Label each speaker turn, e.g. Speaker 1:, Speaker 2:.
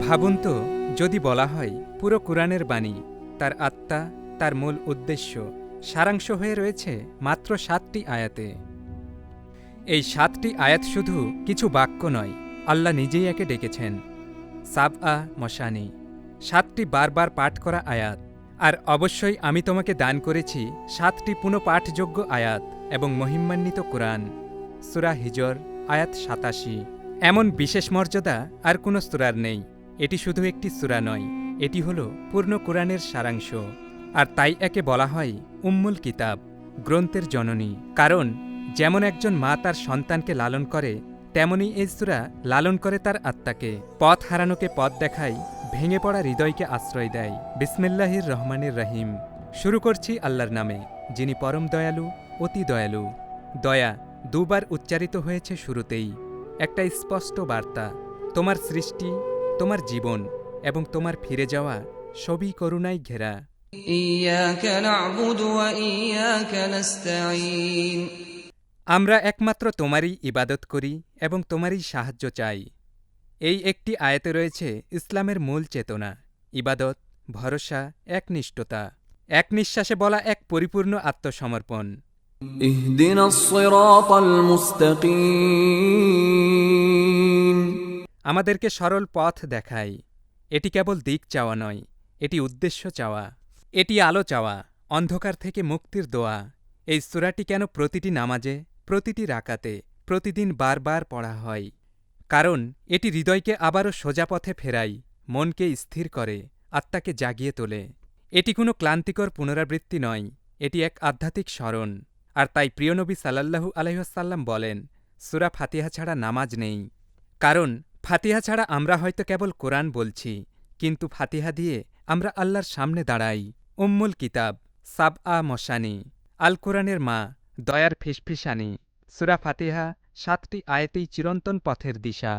Speaker 1: ভাবুন তো, যদি বলা হয় পুরো কোরআনের বাণী, তার আত্মা, তার মূল উদ্দেশ্য, সারাংশ হয়ে রয়েছে মাত্র সাতটি আয়াতে। এই সাতটি আয়াত শুধু কিছু বাক্য নয়, আল্লাহ নিজেই একে ডেকেছেন। সাব আ মশানি, সাতটি বারবার পাঠ করা আয়াত। আর অবশ্যই আমি তোমাকে দান করেছি সাতটি পুনঃপাঠযোগ্য আয়াত এবং মহিমান্বিত কোরআন। সুরা হিজর, আয়াত সাতাশি। এমন বিশেষ মর্যাদা আর কোনো সুরার নেই। এটি শুধু একটি সুরা নয়, এটি হল পূর্ণ কোরআনের সারাংশ। আর তাই একে বলা হয় উম্মুল কিতাব, গ্রন্থের জননী। কারণ, যেমন একজন মা তার সন্তানকে লালন করে, তেমনি এই সুরা লালন করে তার আত্মাকে। পথ হারানোকে পথ দেখায় ভেঙে পড়া হৃদয়কে আশ্রয় দেয়। বিসমিল্লাহির রহমানের রহিম। শুরু করছি আল্লাহর নামে যিনি পরম দয়ালু অতি দয়ালু। দয়া দুবার উচ্চারিত হয়েছে শুরুতেই। একটা স্পষ্ট বার্তা তোমার সৃষ্টি তোমার জীবন এবং তোমার ফিরে যাওয়া সবই করুণায় ঘেরা। আমরা একমাত্র তোমারই ইবাদত করি এবং তোমারই সাহায্য চাই। এই একটি আয়াতে রয়েছে ইসলামের মূল চেতনা ইবাদত ভরসা একনিষ্ঠতা। এক নিঃশ্বাসে বলা এক পরিপূর্ণ আত্মসমর্পণ। আমাদেরকে সরল পথ দেখায়। এটি কেবল দিক চাওয়া নয় এটি উদ্দেশ্য চাওয়া। এটি আলো চাওয়া অন্ধকার থেকে মুক্তির দোয়া। এই সুরাটি কেন প্রতিটি নামাজে প্রতিটি রাকাতে প্রতিদিন বারবার পড়া হয়? কারণ এটি হৃদয়কে আবারও সোজা পথে ফেরাই মনকে স্থির করে, আত্মাকে জাগিয়ে তোলে। এটি কোনো ক্লান্তিকর পুনরাবৃত্তি নয়, এটি এক আধ্যাত্মিক স্মরণ। আর তাই প্রিয়নবী সাল্লাল্লাহু আলহ্লাম বলেন, সুরা ফাতিহা ছাড়া নামাজ নেই। কারণ ফাতিহা ছাড়া আমরা হয়তো কেবল কোরআন বলছি, কিন্তু ফাতিহা দিয়ে আমরা আল্লাহর সামনে দাঁড়াই। উম্মুল কিতাব সাব আ মশানি, আল কোরআনের মা, দয়ার ফিসফিসানি, সুরা ফাতিহা সাতটি আয়তেই চিরন্তন পথের দিশা।